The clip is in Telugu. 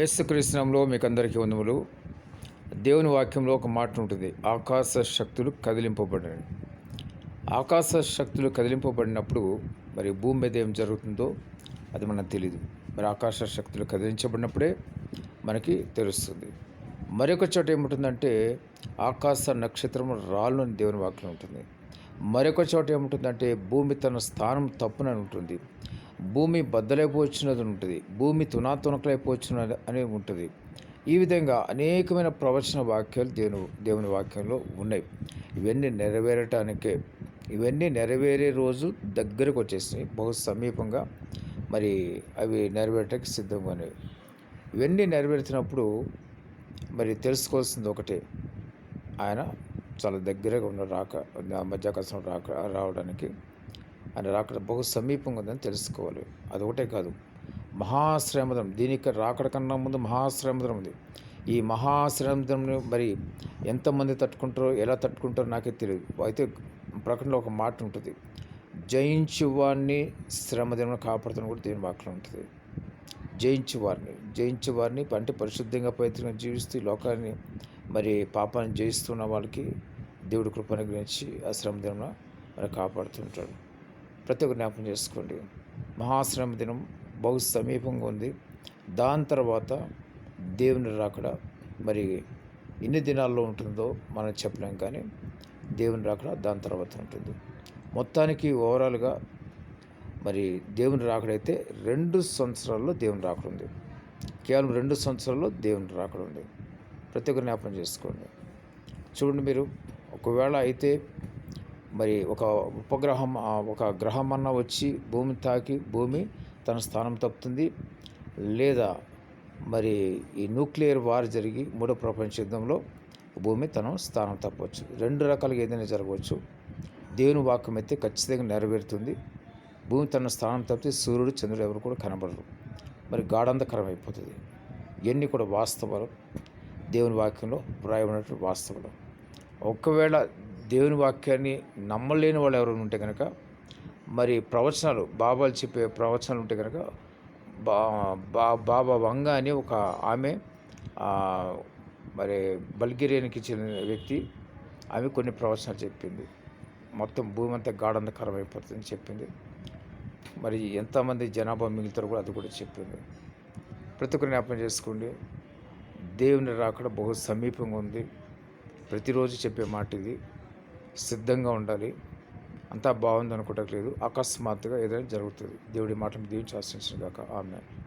యేసుకృష్ణంలో మీకు అందరికీ వందములు. దేవుని వాక్యంలో ఒక మాట ఉంటుంది. ఆకాశ శక్తులు కదిలింపబడినవి. ఆకాశ శక్తులు కదిలింపబడినప్పుడు మరి భూమి మీద ఏం జరుగుతుందో అది మనకు తెలియదు మరి ఆకాశ శక్తులు కదిలించబడినప్పుడే మనకి తెలుస్తుంది. మరొక చోట ఏముంటుందంటే ఆకాశ నక్షత్రం రాళ్ళు దేవుని వాక్యం ఉంటుంది. మరొక చోట ఏముంటుందంటే భూమి తన స్థానం తప్పునని ఉంటుంది. భూమి బద్దలైపోవచ్చున్నది ఉంటుంది భూమి తునాతునకలైపోవచ్చున్నది అని ఉంటుంది ఈ విధంగా అనేకమైన ప్రవచన వాక్యాలు దేవుని దేవుని వాక్యంలో ఉన్నాయి. ఇవన్నీ నెరవేరటానికే ఇవన్నీ నెరవేరే రోజు దగ్గరకు వచ్చేసినాయి బహు సమీపంగా మరి అవి నెరవేరటానికి సిద్ధంగా ఉన్నాయి ఇవన్నీ నెరవేరుతున్నప్పుడు మరి తెలుసుకోవాల్సింది ఒకటే ఆయన చాలా దగ్గరగా ఉన్న రాక మధ్యాకాశం రాక రావడానికి అని రాకడ బహు సమీపంగా ఉందని తెలుసుకోవాలి. అది ఒకటే కాదు. మహాశ్రమదం దీనికి రాకడ కన్నా ముందు మహాశ్రమదం ఉంది. ఈ మహాశ్రమదంని మరి ఎంతమంది తట్టుకుంటారో ఎలా తట్టుకుంటారో నాకే తెలియదు అయితే ప్రకటనలో ఒక మాట ఉంటుంది. జయించు వారిని కాపాడుతున్న కూడా దీని వాక్యం ఉంటుంది. జయించువారిని వారిని వారిని అంటే పరిశుద్ధంగా పవిత్రంగా జీవిస్తూ లోకాన్ని మరి పాపాన్ని జయిస్తున్న వాళ్ళకి దేవుడు కృపను గురించి ఆ శ్రమదినం మరి కాపాడుతుంటాడు. ప్రతి ఒక్క జ్ఞాపకం చేసుకోండి. మహాశ్రమ దినం బహు సమీపంగా ఉంది. దాని తర్వాత దేవుని రాకడ మరి ఎన్ని దినాల్లో ఉంటుందో మనం చెప్పలేం కానీ దేవుని రాకడ దాని తర్వాత ఉంటుంది. మొత్తానికి ఓవరాల్గా మరి దేవుని రాకడైతే రెండు సంవత్సరాల్లో దేవుని రాకడ ఉంది. కేవలం రెండు సంవత్సరాల్లో దేవుని రాకడ ఉంది. ప్రతి ఒక్క జ్ఞాపకం చేసుకోండి. చూడండి మీరు ఒకవేళ అయితే మరి ఒక ఉపగ్రహం ఒక గ్రహం అన్న వచ్చి భూమి తాకి భూమి తన స్థానం తప్పుతుంది. లేదా మరి ఈ న్యూక్లియర్ వార్ జరిగి మూడో ప్రపంచ యుద్ధంలో భూమి తన స్థానం తప్పవచ్చు. రెండు రకాలుగా ఏదైనా జరగవచ్చు. దేవుని వాక్యం అయితే ఖచ్చితంగా నెరవేరుతుంది. భూమి తన స్థానం తప్పితే సూర్యుడు చంద్రుడు ఎవరు కూడా కనబడరు. మరి గాఢంధకరం అయిపోతుంది. ఇవన్నీ కూడా వాస్తవాలు. దేవుని వాక్యంలో వ్రాయబడినటువంటి వాస్తవాలు. ఒకవేళ దేవుని వాక్యాన్ని నమ్మలేని వాళ్ళు ఎవరైనా ఉంటే కనుక మరి ప్రవచనాలు బాబాలు చెప్పే ప్రవచనాలు ఉంటే కనుక బా బా బాబా వంగ అని ఒక ఆమె మరి బల్గేరియానికి చెందిన వ్యక్తి ఆమె కొన్ని ప్రవచనాలు చెప్పింది. మొత్తం భూమి అంతా గాఢంధకరం అయిపోతుందని చెప్పింది. మరి ఎంతమంది జనాభా మిగులుతారు కూడా అది కూడా చెప్పింది. ప్రతి ఒక్కరు జ్ఞాపకం చేసుకోండి. దేవుని రాకడ బహు సమీపంగా ఉంది. ప్రతిరోజు చెప్పే మాట ఇది. సిద్ధంగా ఉండాలి. అంతా బాగుంది అనుకోవట్లేదు అకస్మాత్తుగా ఏదైనా జరుగుతుంది. దేవుడి మాటలు దీవించి ఆశించిన కాక ఆమె